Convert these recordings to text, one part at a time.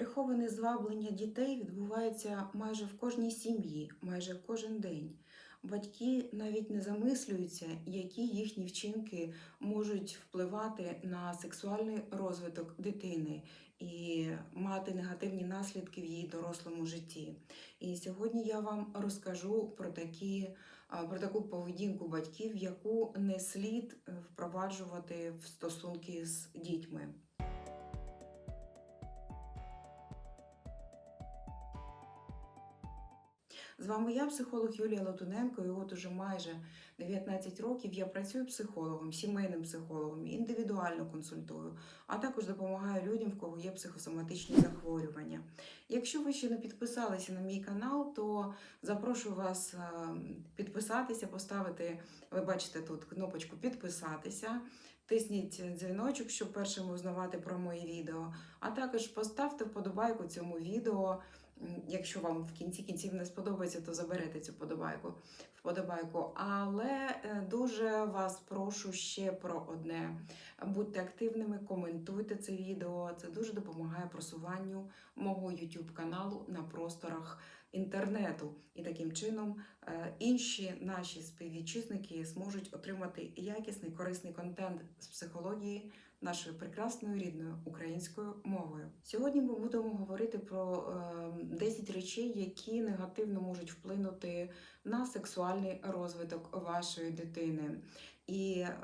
Приховане зваблення дітей відбувається майже в кожній сім'ї, майже кожен день. Батьки навіть не замислюються, які їхні вчинки можуть впливати на сексуальний розвиток дитини і мати негативні наслідки в її дорослому житті. І сьогодні я вам розкажу про такі, про таку поведінку батьків, яку не слід е, впроваджувати в стосунки з дітьми. Вами я, психолог Юлія Латуненко, і от уже майже 19 років я працюю психологом, сімейним психологом, індивідуально консультую, а також допомагаю людям, в кого є психосоматичні захворювання. Якщо ви ще не підписалися на мій канал, то запрошую вас е, підписатися, поставити, ви бачите тут кнопочку підписатися. Тисніть дзвіночок, щоб першим узнавати про мої відео. А також поставте вподобайку цьому відео. Якщо вам в кінці кінців не сподобається, то заберете цю подобайку, вподобайку. Але е, дуже вас прошу ще про одне: будьте активними, коментуйте це відео. Це дуже допомагає просуванню мого YouTube каналу на просторах інтернету. І таким чином е, інші наші співвітчизники зможуть отримати якісний корисний контент з психології нашою прекрасною рідною українською мовою. Сьогодні ми будемо говорити про е, 10 речей, які негативно можуть вплинути на сексуальний розвиток вашої дитини. І е,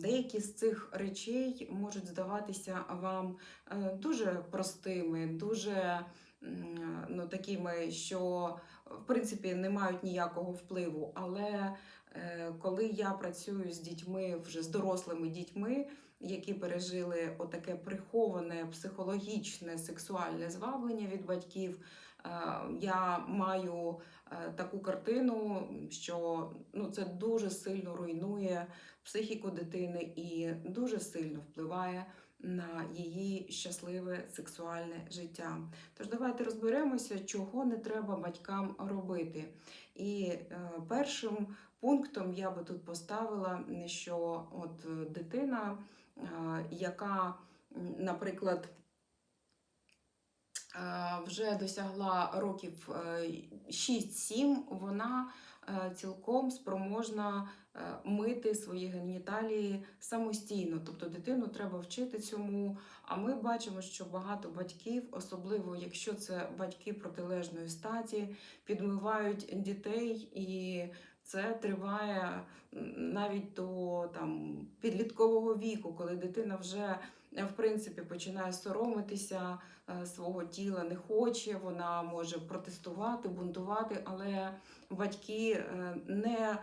деякі з цих речей можуть здаватися вам е, дуже простими, дуже ну, такими, що в принципі не мають ніякого впливу. Але е, коли я працюю з дітьми, вже з дорослими дітьми, які пережили отаке приховане психологічне сексуальне зваблення від батьків, е, я маю е, таку картину, що ну, це дуже сильно руйнує психіку дитини і дуже сильно впливає на її щасливе сексуальне життя. Тож давайте розберемося, чого не треба батькам робити. І е, першим пунктом я би тут поставила, що от е, дитина, е, яка, наприклад, вже досягла років е, 6-7, вона цілком спроможна мити свої геніталії самостійно. Тобто дитину треба вчити цьому. А ми бачимо, що багато батьків, особливо якщо це батьки протилежної статі, підмивають дітей і. Це триває навіть до там, підліткового віку, коли дитина вже е, в принципі починає соромитися е, свого тіла, не хоче, вона може протестувати, бунтувати, але батьки е, не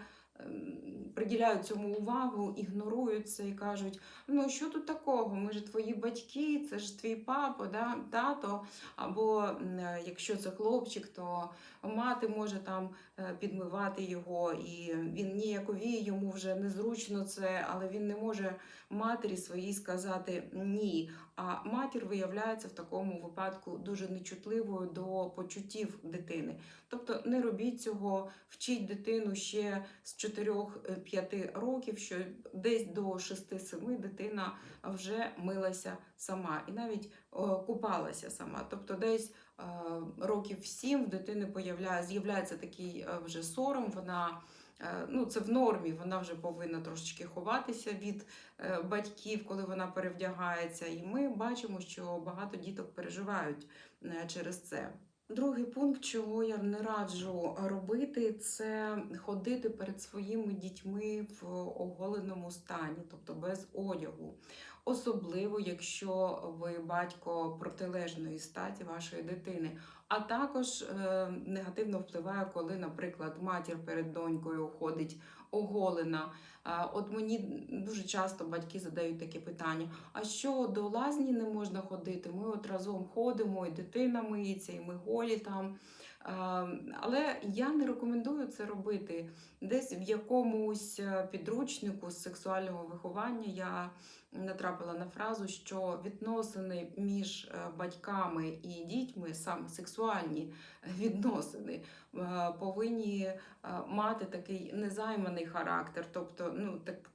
приділяють цьому увагу, ігнорують це і кажуть: ну що тут такого? Ми ж твої батьки, це ж твій папа, да? тато. Або е, якщо це хлопчик, то мати може там е, підмивати його, і він ніяковіє, йому вже незручно це, але він не може матері своїй сказати ні. А матір виявляється в такому випадку дуже нечутливою до почуттів дитини. Тобто не робіть цього, вчіть дитину ще з 4-5 років, що десь до 6-7 дитина вже милася сама і навіть купалася сама. Тобто десь е, років 7 в дитини з'являється такий е, вже сором, вона е, ну, це в нормі, вона вже повинна трошечки ховатися від е, батьків, коли вона перевдягається. І ми бачимо, що багато діток переживають е, через це. Другий пункт, чого я не раджу робити, це ходити перед своїми дітьми в оголеному стані, тобто без одягу. Особливо, якщо ви батько протилежної статі вашої дитини. А також е, негативно впливає, коли, наприклад, матір перед донькою ходить оголена. От мені дуже часто батьки задають таке питання: а що до лазні не можна ходити? Ми от разом ходимо, і дитина миється, і ми голі там. Але я не рекомендую це робити. Десь в якомусь е, підручнику з сексуального виховання я натрапила на фразу, що відносини між е, батьками і дітьми, саме сексуальні відносини, е, повинні мати такий незайманий характер. Тобто, ну так.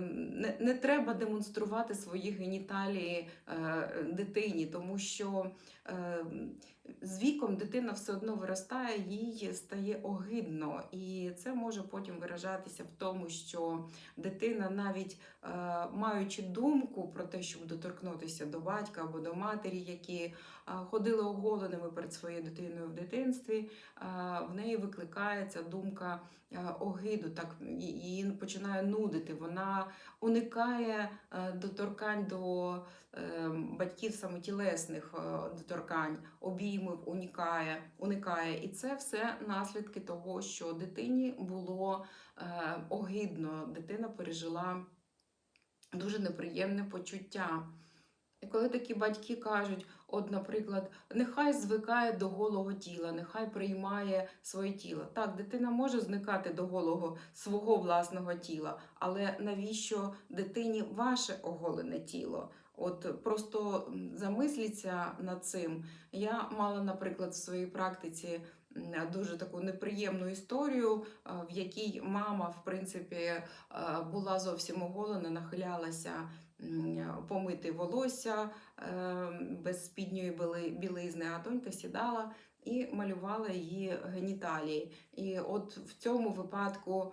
не, не треба демонструвати свої геніталії е, дитині, тому що е, з віком дитина все одно виростає, їй стає огидно, і це може потім виражатися в тому, що дитина, навіть е, маючи думку про те, щоб доторкнутися до батька або до матері, які е, ходили оголеними перед своєю дитиною в дитинстві, е, в неї викликається думка е, огиду, так її починає нудити. Вона уникає е, доторкань до батьків саме тілесних е, доторкань, обіймів уникає, уникає. І це все наслідки того, що дитині було е, огидно, дитина пережила дуже неприємне почуття. І коли такі батьки кажуть, от, наприклад, нехай звикає до голого тіла, нехай приймає своє тіло. Так, дитина може зникати до голого свого власного тіла, але навіщо дитині ваше оголене тіло? От просто замисліться над цим. Я мала, наприклад, в своїй практиці дуже таку неприємну історію, в якій мама, в принципі, була зовсім оголена, нахилялася помити волосся е, без спідньої білизни, а донька сідала і малювала її геніталії. І от в цьому випадку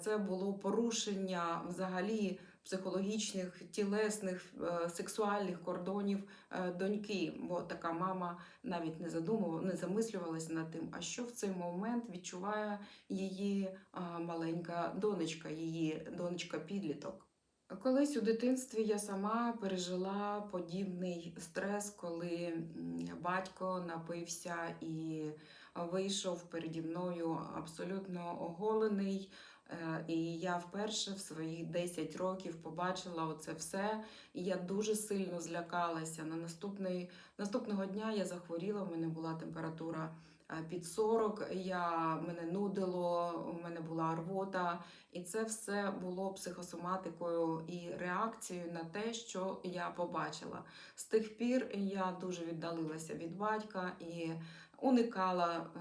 це було порушення взагалі психологічних, тілесних, е, сексуальних кордонів е, доньки, бо така мама навіть не задумувала, не замислювалася над тим, а що в цей момент відчуває її маленька донечка, її донечка-підліток. Колись у дитинстві я сама пережила подібний стрес, коли батько напився і вийшов переді мною абсолютно оголений. Е, І я вперше в свої 10 років побачила оце все. І я дуже сильно злякалася. На наступний, наступного дня я захворіла, в мене була температура е, під 40, я, мене нудило, у мене була рвота. І це все було психосоматикою і реакцією на те, що я побачила. З тих пір я дуже віддалилася від батька і уникала е,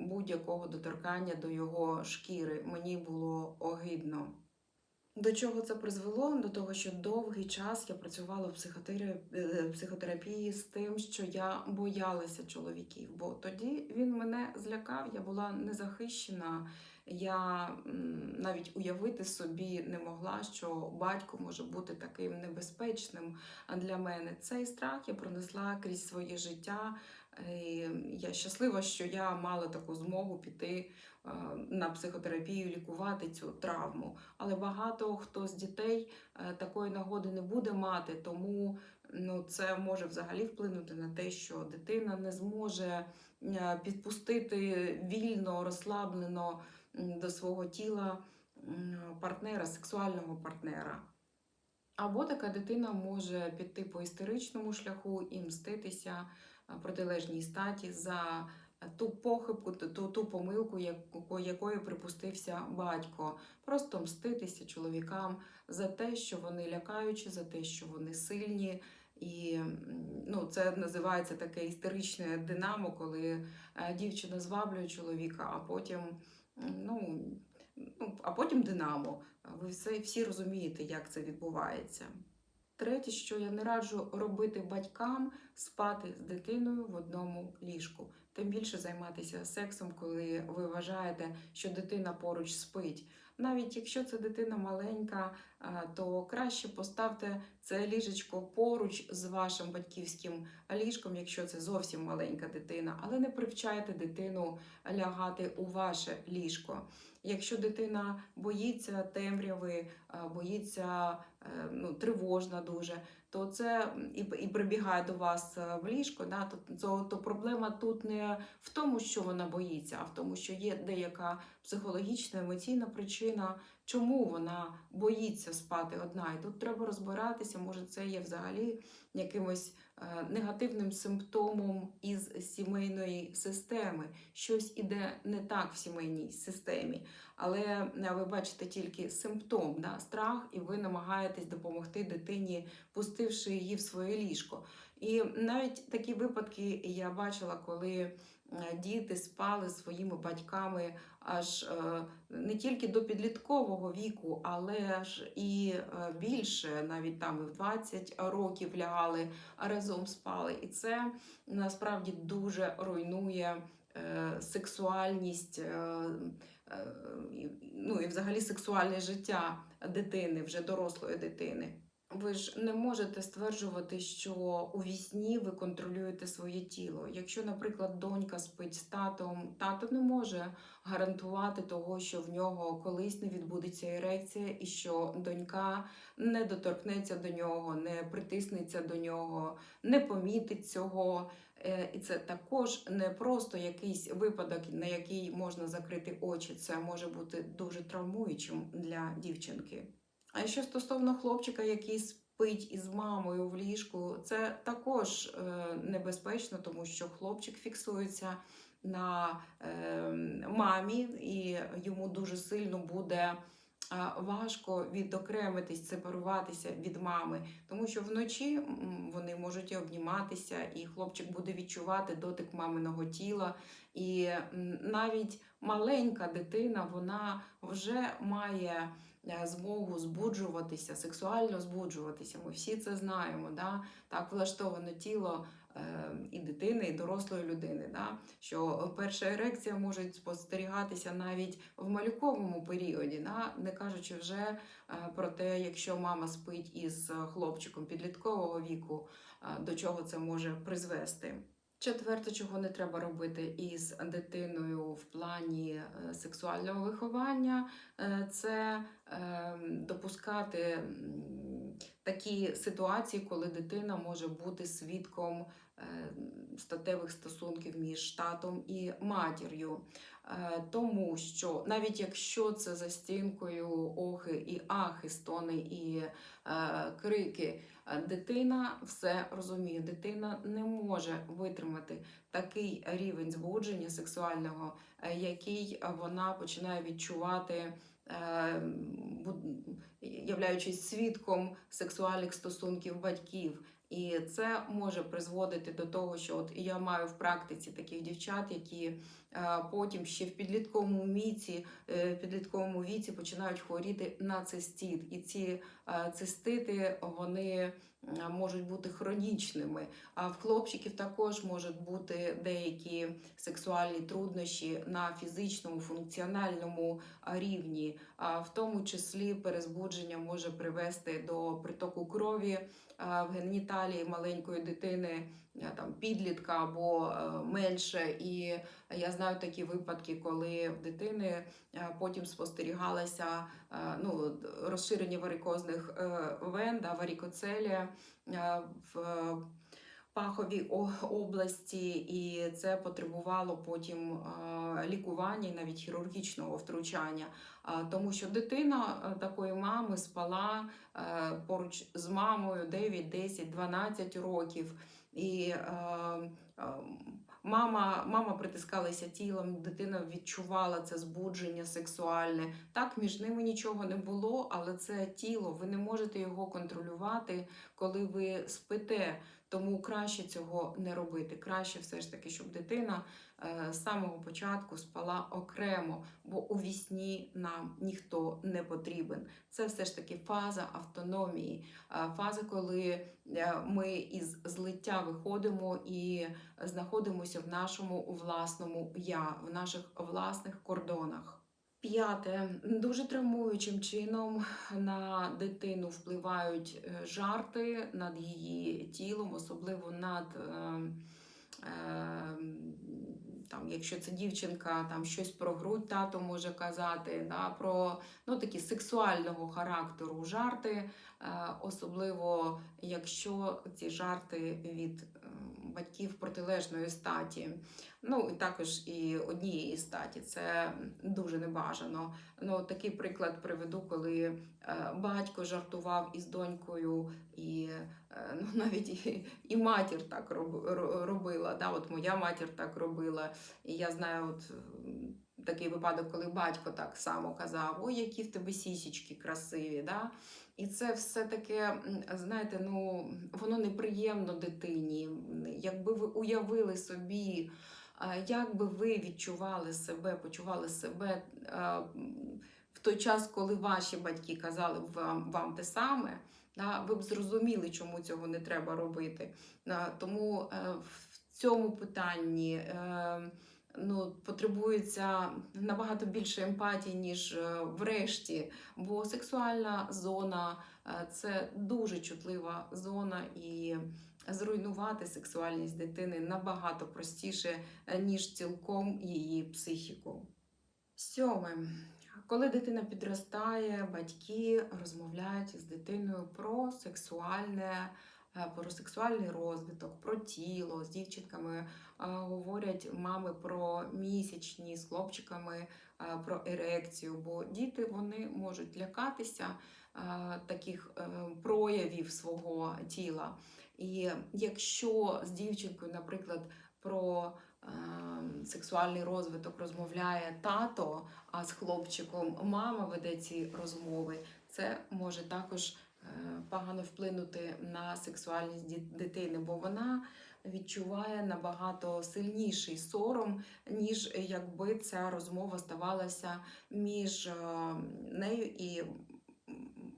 будь-якого доторкання до його шкіри. Мені було огидно. До чого це призвело? До того, що довгий час я працювала в психотерапії, психотерапії з тим, що я боялася чоловіків, бо тоді він мене злякав, я була незахищена. Я навіть уявити собі не могла, що батько може бути таким небезпечним для мене. Цей страх я пронесла крізь своє життя. І я щаслива, що я мала таку змогу піти е, на психотерапію, лікувати цю травму. Але багато хто з дітей е, такої нагоди не буде мати, тому ну, це може взагалі вплинути на те, що дитина не зможе е, підпустити вільно, розслаблено до свого тіла партнера, сексуального партнера. Або така дитина може піти по істеричному шляху і мститися протилежній статі за ту похибку, ту, ту, помилку, яко- якої припустився батько. Просто мститися чоловікам за те, що вони лякаючі, за те, що вони сильні. І ну, це називається таке істеричне динамо, коли е, дівчина зваблює чоловіка, а потім, ну, ну, а потім динамо. Ви все, всі розумієте, як це відбувається. Третє, що я не раджу робити батькам спати з дитиною в одному ліжку. Тим більше займатися сексом, коли ви вважаєте, що дитина поруч спить. Навіть якщо це дитина маленька, то краще поставте це ліжечко поруч з вашим батьківським ліжком, якщо це зовсім маленька дитина, але не привчайте дитину лягати у ваше ліжко. Якщо дитина боїться темряви, боїться ну, тривожна дуже, то це і, і прибігає до вас е, в ліжко, да, то, то, то проблема тут не в тому, що вона боїться, а в тому, що є деяка психологічна, емоційна причина, чому вона боїться спати одна. І тут треба розбиратися, може, це є взагалі якимось е, негативним симптомом із сімейної системи. Щось іде не так в сімейній системі. Але е, ви бачите тільки симптом, да, страх, і ви намагаєтесь допомогти дитині, пустивши її в своє ліжко. І навіть такі випадки я бачила, коли е, діти спали своїми батьками аж е, не тільки до підліткового віку, але ж і е, більше, навіть там і в 20 років лягали, а разом спали. І це насправді дуже руйнує е, сексуальність. е, е, Ну і взагалі сексуальне життя дитини, вже дорослої дитини. Ви ж не можете стверджувати, що у вісні ви контролюєте своє тіло. Якщо, наприклад, донька спить з татом, тато не може гарантувати того, що в нього колись не відбудеться ерекція, і що донька не доторкнеться до нього, не притиснеться до нього, не помітить цього. Е, І це також не просто якийсь випадок, на який можна закрити очі. Це може бути дуже травмуючим для дівчинки. А що стосовно хлопчика, який спить із мамою в ліжку, це також е, небезпечно, тому що хлопчик фіксується на е, мамі, і йому дуже сильно буде. е, Важко відокремитись, сепаруватися від мами, тому що вночі вони можуть і обніматися, і хлопчик буде відчувати дотик маминого тіла. І навіть маленька дитина вона вже має е, змогу збуджуватися, сексуально збуджуватися. Ми всі це знаємо. Да? Так влаштоване тіло е, і дитини, і дорослої людини. Да? Що перша ерекція може спостерігатися навіть в малюковому періоді, да? не кажучи вже е, про те, якщо мама спить із хлопчиком підліткового віку, до чого це може призвести. Четверте, чого не треба робити із дитиною в плані е, сексуального виховання, е, це е, допускати такі ситуації, коли дитина може бути свідком статевих стосунків між татом і матір'ю. Е, Тому що навіть якщо це за стінкою охи і ахи, стони і е, крики, е, дитина все розуміє. Дитина не може витримати такий рівень збудження сексуального, е, який вона починає відчувати. е, Являючись свідком сексуальних стосунків батьків, і це може призводити до того, що от я маю в практиці таких дівчат, які потім ще в підлітковому віці, е, підлітковому віці починають хворіти на цистит. І ці е, цистити вони можуть бути хронічними. А в хлопчиків також можуть бути деякі сексуальні труднощі на фізичному, функціональному рівні, а в тому числі перезбудження може привести до притоку крові в геніталії маленької дитини, там підлітка або е, менше. І я знаю такі випадки, коли в дитини е, потім спостерігалося е, ну, розширення варикозних е, вен, да, варікоцелія е, в паховій області, і це потребувало потім е, лікування навіть хірургічного втручання. Тому що дитина е, такої мами спала е, поруч з мамою 9, 10, 12 років. І мама, мама притискалася тілом, дитина відчувала це збудження сексуальне. Так, між ними нічого не було, але це тіло, ви не можете його контролювати, коли ви спите. Тому краще цього не робити. Краще все ж таки, щоб дитина е, з самого початку спала окремо, бо у вісні нам ніхто не потрібен. Це все ж таки фаза автономії, е, фаза, коли е, ми із злиття виходимо і знаходимося в нашому власному я, в наших власних кордонах. П'яте, дуже травмуючим чином на дитину впливають е, жарти над її тілом, особливо над. е, е, Там, якщо це дівчинка, там щось про грудь тато може казати, да, про ну, такі сексуального характеру жарти, е, особливо якщо ці жарти від батьків протилежної статі. Ну і також і однієї статі. Це дуже небажано. Ну, такий приклад приведу, коли е, батько жартував із донькою, і е, ну, навіть і, і матір так робила. Да? От моя матір так робила. І я знаю, от такий випадок, коли батько так само казав: Ой, які в тебе сісічки красиві. Да? І це все таке, знаєте, ну воно неприємно дитині. Якби ви уявили собі як би ви відчували себе, почували себе в той час, коли ваші батьки казали вам, вам те саме, да, ви б зрозуміли, чому цього не треба робити. Тому е, в цьому питанні е, ну, потребується набагато більше емпатії, ніж е, врешті, бо сексуальна зона е, це дуже чутлива зона, і зруйнувати сексуальність дитини набагато простіше, е, ніж цілком її психіку. Сьоме. Коли дитина підростає, батьки розмовляють з дитиною про сексуальне, про сексуальний розвиток, про тіло. З дівчинками е, говорять мами про місячні, з хлопчиками е, про ерекцію, бо діти вони можуть лякатися е, таких е, проявів свого тіла. І якщо з дівчинкою, наприклад, про е, сексуальний розвиток розмовляє тато, а з хлопчиком мама веде ці розмови, це може також е, погано вплинути на сексуальність дитини, бо вона відчуває набагато сильніший сором, ніж якби ця розмова ставалася між е, нею і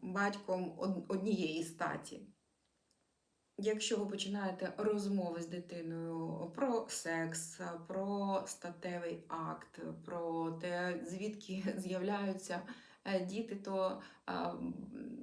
батьком однієї статі. Якщо ви починаєте розмови з дитиною про секс, про статевий акт, про те, звідки з'являються діти, то е,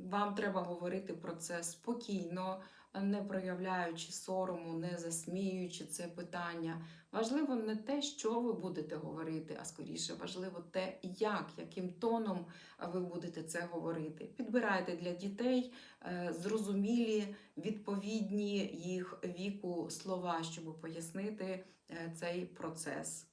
вам треба говорити про це спокійно, не проявляючи сорому, не засміюючи це питання. Важливо не те, що ви будете говорити, а скоріше важливо те, як, яким тоном ви будете це говорити. Підбирайте для дітей е, зрозумілі відповідні їх віку слова, щоб пояснити е, цей процес.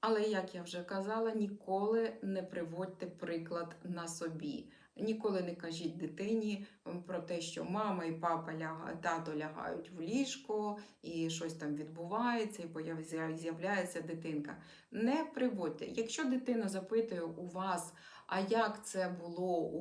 Але, як я вже казала, ніколи не приводьте приклад на собі. Ніколи не кажіть дитині про те, що мама і папа ляга, тато лягають в ліжко, і щось там відбувається, і з'являється дитинка. Не приводьте. Якщо дитина запитує у вас, а як це було у,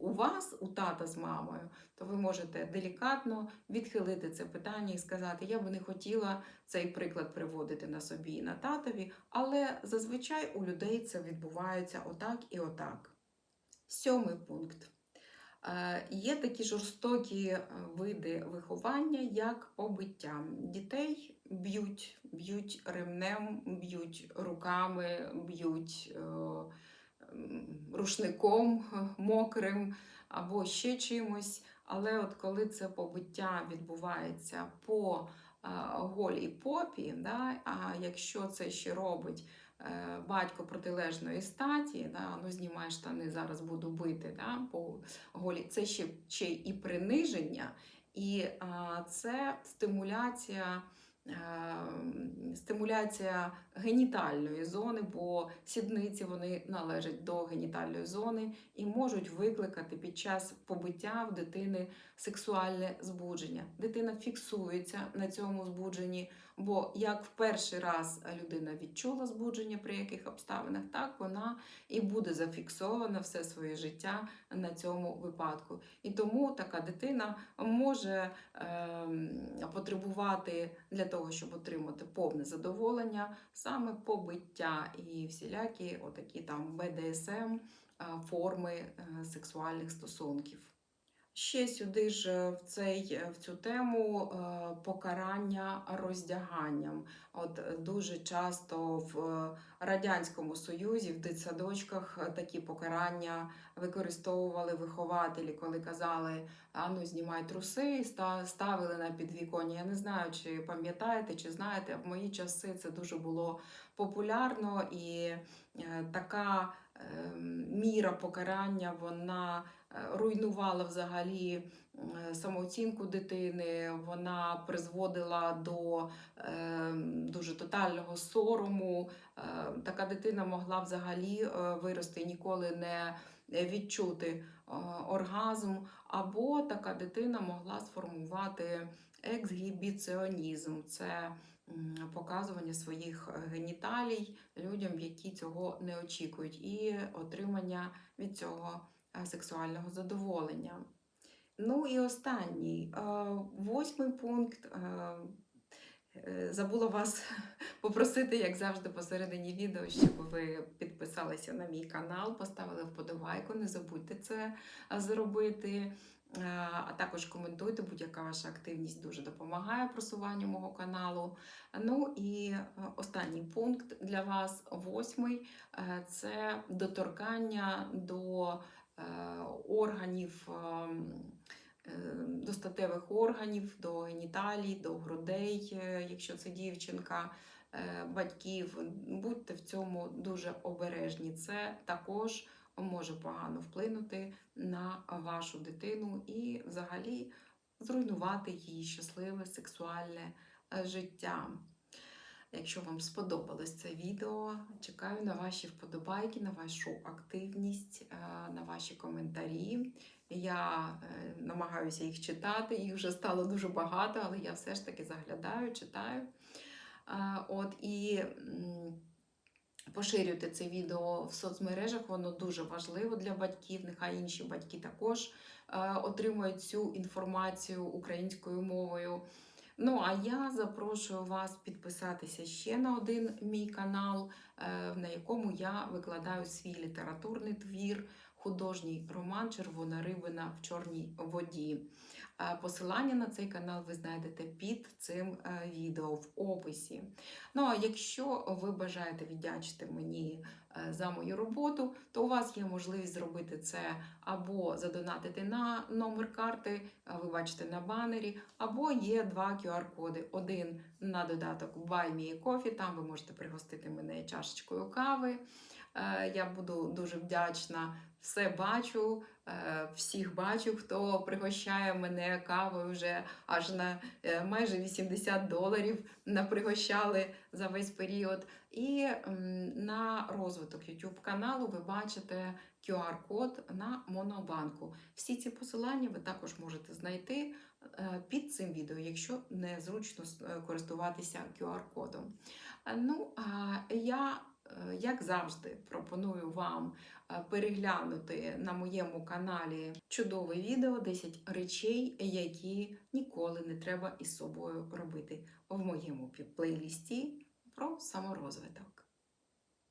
у вас, у тата з мамою, то ви можете делікатно відхилити це питання і сказати: Я би не хотіла цей приклад приводити на собі і на татові, але зазвичай у людей це відбувається отак і отак. Сьомий пункт. Е, Є такі жорстокі е, види виховання, як побиття. Дітей б'ють, б'ють ремнем, б'ють руками, б'ють е, рушником мокрим або ще чимось. Але от коли це побиття відбувається по е, голій попі, да, а якщо це ще робить е, батько протилежної статі, да, ну знімай штани, зараз буду бити да, по голі, це ще, ще і приниження, і це стимуляція. Е, Стимуляція генітальної зони, бо сідниці вони належать до генітальної зони і можуть викликати під час побиття в дитини сексуальне збудження. Дитина фіксується на цьому збудженні, бо як в перший раз людина відчула збудження при яких обставинах, так вона і буде зафіксована все своє життя на цьому випадку. І тому така дитина може ем, потребувати для того, щоб отримати повне задоволення, саме побиття і всілякі отакі там БДСМ форми е, сексуальних стосунків. Ще сюди ж е, в, цей, е, в цю тему е, покарання роздяганням. От дуже часто в Радянському Союзі в дитсадочках такі покарання використовували вихователі, коли казали, а ну знімай труси, і ставили на підвіконня. Я не знаю, чи пам'ятаєте, чи знаєте, в мої часи це дуже було популярно і така е, міра покарання вона руйнувала взагалі е, самооцінку дитини, вона призводила до е, дуже тотального сорому. Е, Така дитина могла взагалі вирости ніколи не відчути оргазм, або така дитина могла сформувати ексгібіціонізм. Це показування своїх геніталій людям, які цього не очікують, і отримання від цього сексуального задоволення. Ну і останній, е, восьмий пункт. е, Е, Забула вас попросити, як завжди, посередині відео, щоб ви підписалися на мій канал, поставили вподобайку. Не забудьте це зробити. Е, А також коментуйте, будь-яка ваша активність дуже допомагає просуванню мого каналу. Ну і е, останній пункт для вас, восьмий, е, це доторкання до е, органів. ем, е, До статевих органів, до геніталій, до грудей, е, якщо це дівчинка, е, батьків. Будьте в цьому дуже обережні. Це також може погано вплинути на вашу дитину і взагалі зруйнувати її щасливе сексуальне е, життя. Якщо вам сподобалось це відео, чекаю на ваші вподобайки, на вашу активність, е, на ваші коментарі. Я е, намагаюся їх читати, їх вже стало дуже багато, але я все ж таки заглядаю, читаю. Е, От і поширюйте це відео в соцмережах, воно дуже важливо для батьків. Нехай інші батьки також отримують цю інформацію українською мовою. Ну, а я запрошую вас підписатися ще на один мій канал, е, на якому я викладаю свій літературний твір, художній роман Червона рибина в чорній воді. Е, Посилання на цей канал ви знайдете під цим е, відео в описі. Ну а якщо ви бажаєте віддячити мені е, за мою роботу, то у вас є можливість зробити це або задонатити на номер карти, ви бачите на банері, або є два QR-коди. Один на додаток Buy Me Coffee, там ви можете пригостити мене чашечкою кави. Я буду дуже вдячна. Все бачу, е, всіх бачу, хто пригощає мене кавою вже аж на е, майже 80 доларів напригощали за весь період. І на розвиток YouTube каналу ви бачите QR-код на Монобанку. Всі ці посилання ви також можете знайти е, під цим відео, якщо незручно користуватися QR-кодом. Ну, я, як завжди, пропоную вам е, переглянути на моєму каналі чудове відео 10 речей, які ніколи не треба із собою робити в моєму плейлісті про саморозвиток.